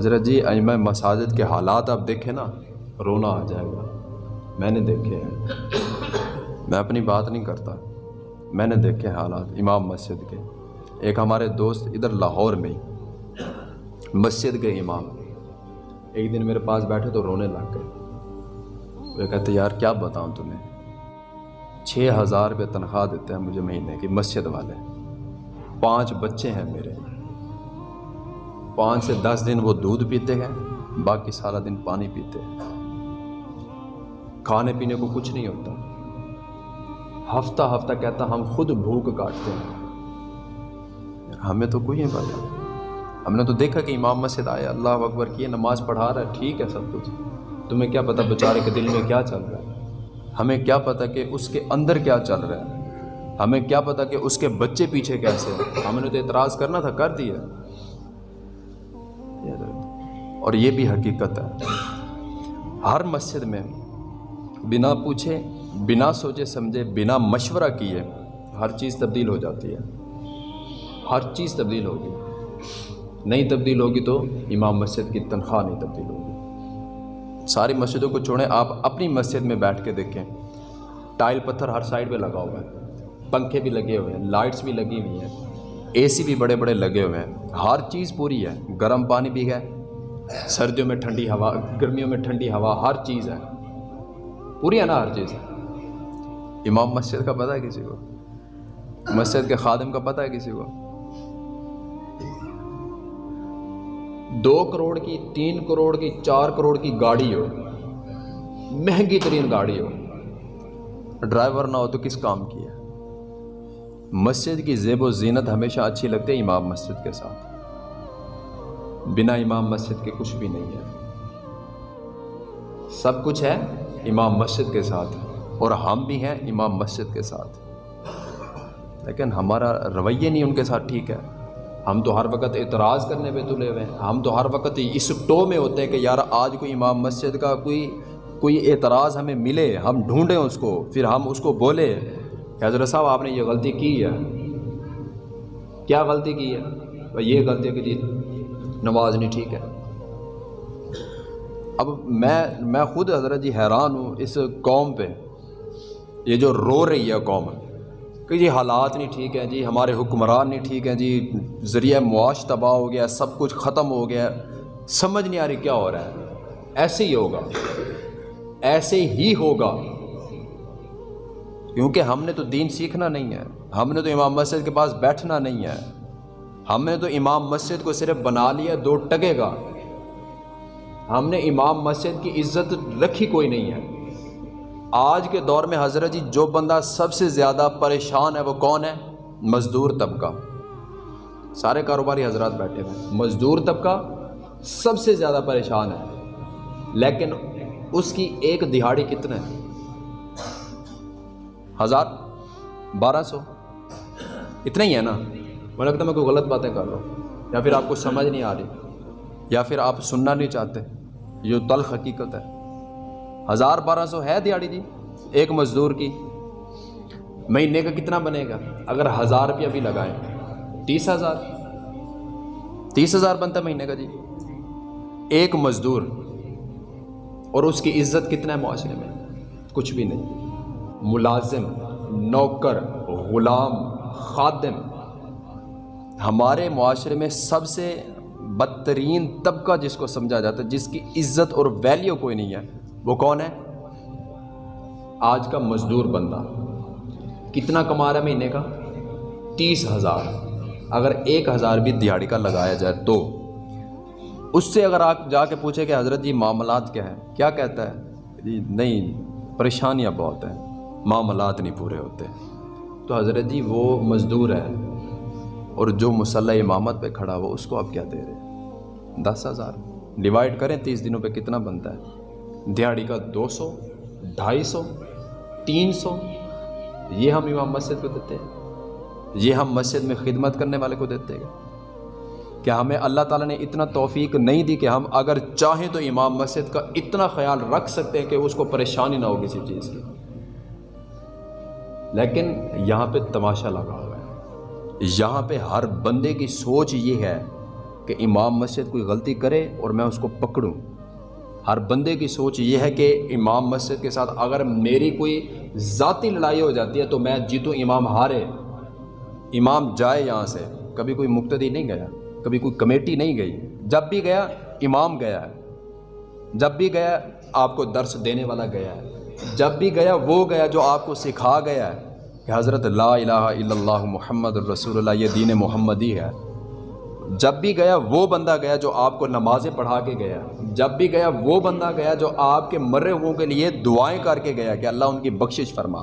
हज़रत जी अजम मसाजिद के हालात आप देखें ना, रोना आ जाएगा। मैंने देखे हैं। मैं अपनी बात नहीं करता। मैंने देखे हालात इमाम मस्जिद के। एक हमारे दोस्त इधर लाहौर में ही, मस्जिद के इमाम। एक दिन मेरे पास बैठे तो रोने लग गए। वे कहते, यार, क्या बताऊँ तुम्हें? छः हज़ार रुपये तनख्वाह देते हैं मुझे महीने की, मस्जिद वाले। पाँच बच्चे हैं मेरे। पाँच से दस दिन वो दूध पीते हैं, बाकी सारा दिन पानी पीते हैं। खाने पीने को कुछ नहीं होता। हफ़्ता हफ़्ता कहता, हम खुद भूख काटते हैं। हमें तो कोई नहीं पता। हमने तो देखा कि इमाम मस्जिद आए, अल्लाह अकबर किए नमाज़ पढ़ा रहा है, ठीक है सब कुछ। तुम्हें क्या पता बेचारे के दिल में क्या चल रहा है? हमें क्या पता कि उसके अंदर क्या चल रहा है? हमें क्या पता कि उसके बच्चे पीछे कैसे हैं? हमने तो एतराज़ करना था, कर दिया। और ये भी हकीकत है। हर मस्जिद में बिना पूछे, बिना सोचे समझे, बिना मशवरा किए हर चीज़ तब्दील हो जाती है। हर चीज़ तब्दील होगी। नहीं तब्दील होगी तो इमाम मस्जिद की तनख्वाह नहीं तब्दील होगी। सारी मस्जिदों को छोड़ें, आप अपनी मस्जिद में बैठ के देखें। टाइल पत्थर हर साइड पे लगा हुआ है। पंखे भी लगे हुए हैं, लाइट्स भी लगी हुई हैं। एसी भी बड़े बड़े लगे हुए हैं। हर चीज़ पूरी है। गर्म पानी भी है सर्दियों में ठंडी हवा, गर्मियों में ठंडी हवा, हर चीज़ है। पूरी है ना हर चीज़ इमाम मस्जिद का पता है किसी को? मस्जिद के खादिम का पता है किसी को? दो करोड़ की, तीन करोड़ की, चार करोड़ की गाड़ी हो। महँगी तरीन गाड़ी हो। ड्राइवर ना हो तो किस काम की है? मस्जिद की जेब व जीनत हमेशा अच्छी लगती है इमाम मस्जिद के साथ। बिना इमाम मस्जिद के कुछ भी नहीं है। सब कुछ है इमाम मस्जिद के साथ और हम भी हैं इमाम मस्जिद के साथ। लेकिन हमारा रवैये नहीं उनके साथ ठीक है। हम तो हर वक्त एतराज़ करने पे तुले हुए हैं। हम तो हर वक्त इस टो में होते हैं कि यार आज कोई इमाम मस्जिद का कोई कोई एतराज़ हमें मिले, हम ढूंढें उसको, फिर हम उसको बोले, हज़रत साहब आपने ये गलती की है? क्या गलती की है? ये गलती कि जी नमाज़ नहीं ठीक है। अब मैं मैं खुद हज़रत जी हैरान हूँ इस कौम पे। ये जो रो रही है कौम, कि जी हालात नहीं ठीक हैं, जी हमारे हुक्मरान नहीं ठीक हैं, जी ज़रिए मुआश तबाह हो गया, सब कुछ ख़त्म हो गया। समझ नहीं आ रही क्या हो रहा है। ऐसे ही होगा, ऐसे ही होगा। क्योंकि हमने तो दीन सीखना नहीं है, हमने तो इमाम मस्जिद के पास बैठना नहीं है। हमने तो इमाम मस्जिद को सिर्फ़ बना लिया, दो टकेगा। हमने इमाम मस्जिद की इज़्ज़त रखी कोई नहीं है। आज के दौर में हज़रत जी, जो बंदा सबसे ज़्यादा परेशान है वो कौन है? मज़दूर तबका। सारे कारोबारी हजरात बैठे हुए मज़दूर तबका सबसे ज़्यादा परेशान है। लेकिन उसकी एक दिहाड़ी कितने हज़ार बारह सौ। इतना ही है ना? मुझे लगता मैं कोई गलत बातें कर रहा हूँ, या फिर आपको समझ नहीं आ रही, या फिर आप सुनना नहीं चाहते, ये तल हकीकत है। हज़ार बारह सौ है दिहाड़ी जी, एक मज़दूर की। महीने का कितना बनेगा? अगर हज़ार रुपया भी लगाएँ, तीस हज़ार। तीस हज़ार बनता महीने का जी। एक मज़दूर, और उसकी इज़्ज़त कितना है माशरे में? कुछ भी नहीं। मुलाजिम, नौकर, ग़ुलाम, खादिम हमारे माशरे में सबसे बदतरीन तबका जिसको समझा जाता है, जिसकी इज़्ज़त और वैल्यू कोई नहीं है, वो कौन है? आज का मज़दूर बंदा। कितना कमा रहा है महीने का? तीस हज़ार। अगर एक हज़ार भी दिहाड़ी का लगाया जाए तो। उससे अगर आप जाके पूछे कि हज़रत जी, मामलात क्या है? क्या कहता है? जी, नहीं, परेशानियाँ बहुत हैं। मामलात नहीं पूरे होते। तो हज़रत जी, वो मज़दूर है। और जो मुसल्ला इमामत पे खड़ा हुआ उसको आप क्या दे रहे हैं? दस हज़ार। डिवाइड करें, तीस दिनों पे कितना बनता है? दिहाड़ी का दो सौ, ढाई सौ, तीन सौ। ये हम इमाम मस्जिद को देते हैं। ये हम मस्जिद में खिदमत करने वाले को देते हैं। क्या हमें अल्लाह ताला ने इतना तौफीक नहीं दी कि हम अगर चाहें तो इमाम मस्जिद का इतना ख्याल रख सकते हैं कि उसको परेशानी ना हो किसी चीज़ की? लेकिन यहाँ पे तमाशा लगा है। यहाँ पे हर बंदे की सोच ये है कि इमाम मस्जिद कोई गलती करे और मैं उसको पकड़ूं। हर बंदे की सोच ये है कि इमाम मस्जिद के साथ अगर मेरी कोई ज़ाती लड़ाई हो जाती है तो मैं जीतूँ, इमाम हारे। इमाम जाए यहाँ से। कभी कोई मुक्तदी नहीं गया, कभी कोई कमेटी नहीं गई। जब भी गया, इमाम गया है। जब भी गया, आपको दर्श देने वाला गया है। जब भी गया, वो गया जो आपको सिखा गया है। कि हज़रत ला इलाहा इल्लल्लाह रसूल ये दीन मोहम्मदी है। जब भी गया, वो बंदा गया जो आपको नमाज़ें पढ़ा के गया। जब भी गया, वो बंदा गया जो आपके मरे हुओं के लिए दुआएँ करके गया कि अल्लाह उनकी बख्शिश फरमा।